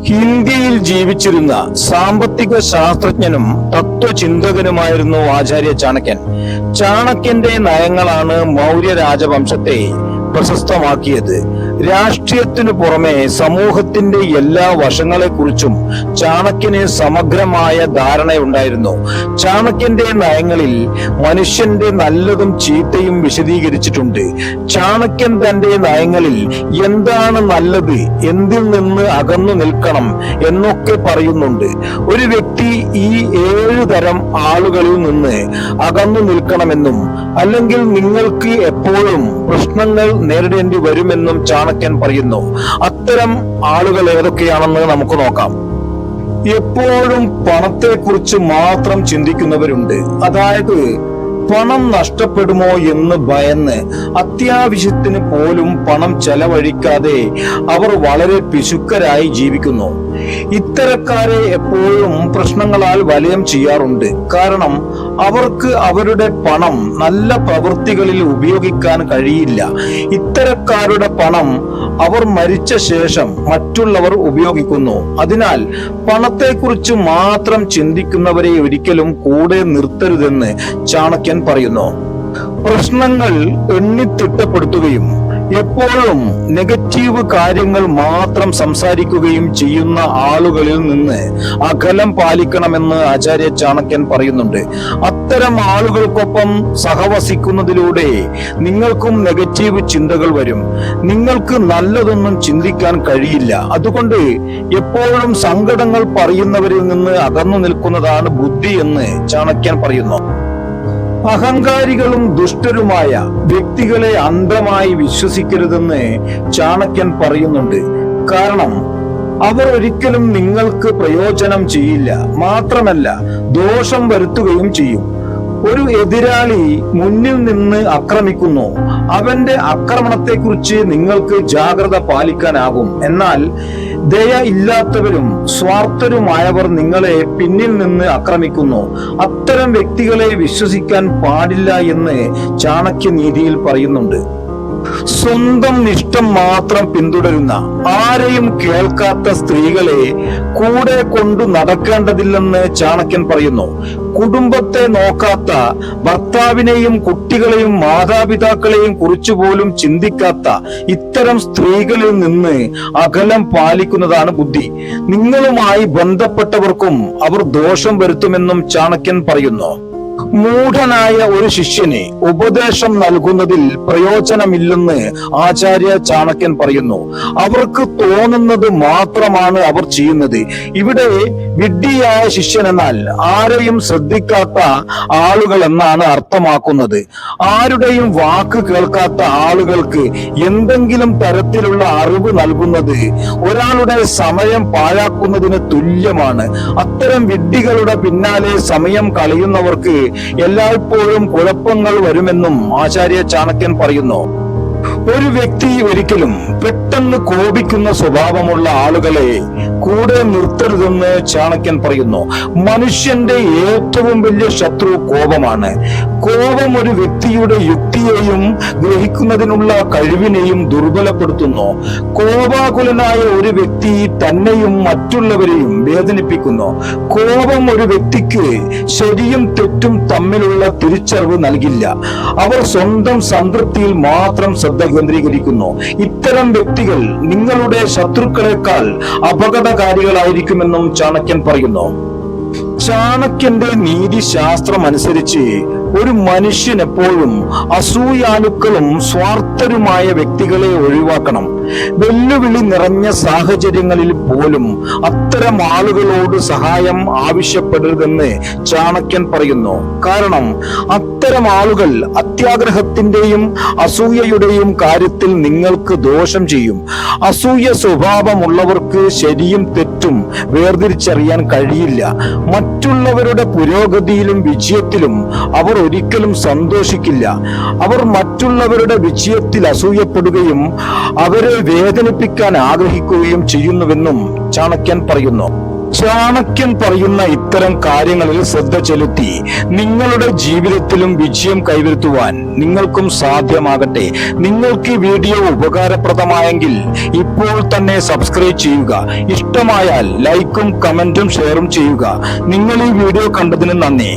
ഇന്ത്യയിൽ ജീവിച്ചിരുന്ന സാമ്പത്തിക ശാസ്ത്രജ്ഞനും തത്വചിന്തകനുമായിരുന്നു ആചാര്യ ചാണക്യൻ. ചാണക്യന്റെ നയങ്ങളാണ് മൗര്യ രാജവംശത്തെ പ്രശസ്തമാക്കിയത്. രാഷ്ട്രീയത്തിനു പുറമെ സമൂഹത്തിന്റെ എല്ലാ വശങ്ങളെക്കുറിച്ചും ചാണക്യന് സമഗ്രമായ ധാരണയുണ്ടായിരുന്നു. ചാണക്യന്റെ നയങ്ങളിൽ മനുഷ്യന്റെ നല്ലതും ചീത്തയും വിശദീകരിച്ചിട്ടുണ്ട്. ചാണക്യൻ തന്റെ നയങ്ങളിൽ എന്താണ് നല്ലത് എന്തിൽ നിന്ന് അകന്നു നിൽക്കണം എന്നൊക്കെ പറയുന്നുണ്ട്. ഒരു വ്യക്തി ഈ ഏഴു തരം ആളുകളിൽ നിന്ന് അകന്നു നിൽക്കണമെന്നും അല്ലെങ്കിൽ നിങ്ങൾക്ക് എപ്പോഴും പ്രശ്നങ്ങൾ നേരിടേണ്ടി വരുമെന്നും ചാണക്യൻ പറയുന്നു. അത്തരം ആളുകൾ ഏതൊക്കെയാണെന്ന് നമുക്ക് നോക്കാം. എപ്പോഴും പണത്തെക്കുറിച്ച് മാത്രം ചിന്തിക്കുന്നവരുണ്ട്. അതായത് പണം നഷ്ടപ്പെടുമോ എന്ന് ഭയന്ന് അത്യാവശ്യത്തിന് പോലും പണം ചെലവഴിക്കാതെ അവർ വളരെ പിശുക്കരായി ജീവിക്കുന്നു. ഇത്തരക്കാരെ എപ്പോഴും പ്രശ്നങ്ങളാൽ വലയം ചെയ്യാറുണ്ട്. കാരണം അവർക്ക് അവരുടെ പണം നല്ല പ്രവൃത്തികളിൽ ഉപയോഗിക്കാൻ കഴിയില്ല. ഇത്തരക്കാരുടെ പണം അവർ മരിച്ച ശേഷം മറ്റുള്ളവർ ഉപയോഗിക്കുന്നു. അതിനാൽ പണത്തെക്കുറിച്ച് മാത്രം ചിന്തിക്കുന്നവരെ ഒരിക്കലും കൂടെ നിർത്തരുതെന്ന് ചാണക്യൻ പറയുന്നു. പ്രശ്നങ്ങൾ എണ്ണിത്തിട്ടപ്പെടുത്തുകയും എപ്പോഴും നെഗറ്റീവ് കാര്യങ്ങൾ മാത്രം സംസാരിക്കുകയും ചെയ്യുന്ന ആളുകളിൽ നിന്ന് അകലം പാലിക്കണമെന്ന് ആചാര്യ ചാണക്യൻ പറയുന്നുണ്ട്. അത്തരം ആളുകൾക്കൊപ്പം സഹവസിക്കുന്നതിലൂടെ നിങ്ങൾക്കും നെഗറ്റീവ് ചിന്തകൾ വരും. നിങ്ങൾക്ക് നല്ലതൊന്നും ചിന്തിക്കാൻ കഴിയില്ല. അതുകൊണ്ട് എപ്പോഴും സങ്കടങ്ങൾ പറയുന്നവരിൽ നിന്ന് അകന്നു നിൽക്കുന്നതാണ് ബുദ്ധി എന്ന് ചാണക്യൻ പറയുന്നു. അഹങ്കാരികളും ദുഷ്ടരുമായ വ്യക്തികളെ അന്ധമായി വിശ്വസിക്കരുതെന്ന് ചാണക്യൻ പറയുന്നുണ്ട്. കാരണം അവർ ഒരിക്കലും നിങ്ങൾക്ക് പ്രയോജനം ചെയ്യില്ല. മാത്രമല്ല ദോഷം വരുത്തുകയും ചെയ്യും. ഒരു എതിരാളി മുന്നിൽ നിന്ന് ആക്രമിക്കുന്നു. അവന്റെ ആക്രമണത്തെക്കുറിച്ച് നിങ്ങൾക്ക് ജാഗ്രത പാലിക്കാനാകും. എന്നാൽ ദയ ഇല്ലാത്തവരും സ്വാർത്ഥരുമായവർ നിങ്ങളെ പിന്നിൽ നിന്ന് ആക്രമിക്കുന്നു. അത്തരം വ്യക്തികളെ വിശ്വസിക്കാൻ പാടില്ല എന്ന് ചാണക്യനീതിയിൽ പറയുന്നുണ്ട്. സ്വന്തം നിഷ്ഠം മാത്രം പിന്തുടരുന്ന ആരെയും കേൾക്കാത്ത സ്ത്രീകളെ കൂടെ കൊണ്ടു നടക്കേണ്ടതില്ലെന്ന് ചാണക്യൻ പറയുന്നു. കുടുംബത്തെ നോക്കാത്ത ഭർത്താവിനെയും കുട്ടികളെയും മാതാപിതാക്കളെയും കുറിച്ച് പോലും ചിന്തിക്കാത്ത ഇത്തരം സ്ത്രീകളിൽ നിന്ന് അകലം പാലിക്കുന്നതാണ് ബുദ്ധി. നിങ്ങളുമായി ബന്ധപ്പെട്ടവർക്കും അവർ ദോഷം വരുത്തുമെന്നും ചാണക്യൻ പറയുന്നു. മൂഢനായ ഒരു ശിഷ്യന് ഉപദേശം നൽകുന്നതിൽ പ്രയോജനമില്ലെന്ന് ആചാര്യ ചാണക്യൻ പറയുന്നു. അവർക്ക് തോന്നുന്നത് മാത്രമാണ് അവർ ചെയ്യുന്നത്. ഇവിടെ വിഡ്ഢിയായ ശിഷ്യൻ എന്നാൽ ആരെയും ശ്രദ്ധിക്കാത്ത ആളുകൾ എന്നാണ് അർത്ഥമാക്കുന്നത്. ആരുടെയും വാക്ക് കേൾക്കാത്ത ആളുകൾക്ക് എന്തെങ്കിലും തരത്തിലുള്ള അറിവ് നൽകുന്നത് ഒരാളുടെ സമയം പാഴാക്കുന്നതിന് തുല്യമാണ്. അത്തരം വിഡ്ഢികളുടെ പിന്നാലെ സമയം കളയുന്നവർക്ക് എല്ലായ്പ്പോഴും കുഴപ്പങ്ങൾ വരുമെന്നും ആചാര്യ ചാണക്യൻ പറയുന്നു. ഒരു വ്യക്തി ഒരിക്കലും പെട്ടെന്ന് കോപിക്കുന്ന സ്വഭാവമുള്ള ആളുകളെ കൂടെ നിർത്തരുതെന്ന് ചാണക്യൻ പറയുന്നു. മനുഷ്യന്റെ ഏറ്റവും വലിയ ശത്രു കോപമാണ്. കോപം ഒരു വ്യക്തിയുടെ യുക്തിയെയും ഗ്രഹിക്കുന്നതിനുള്ള കഴിവിനെയും ദുർബലപ്പെടുത്തുന്നു. കോപാകുലനായ ഒരു വ്യക്തി തന്നെയും മറ്റുള്ളവരെയും വേദനിപ്പിക്കുന്നു. കോപം ഒരു വ്യക്തിക്ക് ശരിയും തെറ്റും തമ്മിലുള്ള തിരിച്ചറിവ് നൽകില്ല. അവർ സ്വന്തം സംതൃപ്തിയിൽ മാത്രം ശ്രദ്ധ കേന്ദ്രീകരിക്കുന്നു. ഇത്തരം വ്യക്തികൾ നിങ്ങളുടെ ശത്രുക്കളെക്കാൾ അപകടകാരികളായിരിക്കുമെന്നും ചാണക്യൻ പറയുന്നു. ചാണക്യന്റെ നീതിശാസ്ത്രം അനുസരിച്ച് ഒരു മനുഷ്യൻ എപ്പോഴും അസൂയാലുക്കളും സ്വാർത്ഥരുമായ വ്യക്തികളെ ഒഴിവാക്കണം. വെല്ലുവിളി നിറഞ്ഞ സാഹചര്യങ്ങളിൽ പോലും അത്തരം ആളുകളോട് സഹായം ആവശ്യപ്പെടരുതെന്ന് ചാണക്യൻ പറയുന്നു. കാരണം അത്തരം ആളുകൾ അത്യാഗ്രഹത്തിന്റെയും അസൂയയുടെയും കാര്യത്തിൽ നിങ്ങൾക്ക് ദോഷം ചെയ്യും. അസൂയ സ്വഭാവമുള്ളവർക്ക് ശരിയും തെറ്റും വേർതിരിച്ചറിയാൻ കഴിയില്ല. മറ്റുള്ളവരുടെ പുരോഗതിയിലും വിജയത്തിലും അവർ ഒരിക്കലും സന്തോഷിക്കില്ല. അവർ മറ്റുള്ളവരുടെ വിജയത്തിൽ അസൂയപ്പെടുകയും അവരെ വേദനിപ്പിക്കാൻ ആഗ്രഹിക്കുകയും ചെയ്യുന്നുവെന്നും ചാണക്യൻ പറയുന്നു. ചാണക്യൻ പറയുന്ന ഇത്തരം കാര്യങ്ങളിൽ ശ്രദ്ധ ചെലുത്തി നിങ്ങളുടെ ജീവിതത്തിലും വിജയം കൈവരുത്തുവാൻ നിങ്ങൾക്കും സാധ്യമാകട്ടെ. നിങ്ങൾക്ക് ഈ വീഡിയോ ഉപകാരപ്രദമായെങ്കിൽ ഇപ്പോൾ തന്നെ സബ്സ്ക്രൈബ് ചെയ്യുക. ഇഷ്ടമായാൽ ലൈക്കും കമന്റും ഷെയറും ചെയ്യുക. നിങ്ങൾ ഈ വീഡിയോ കണ്ടതിന് നന്ദി.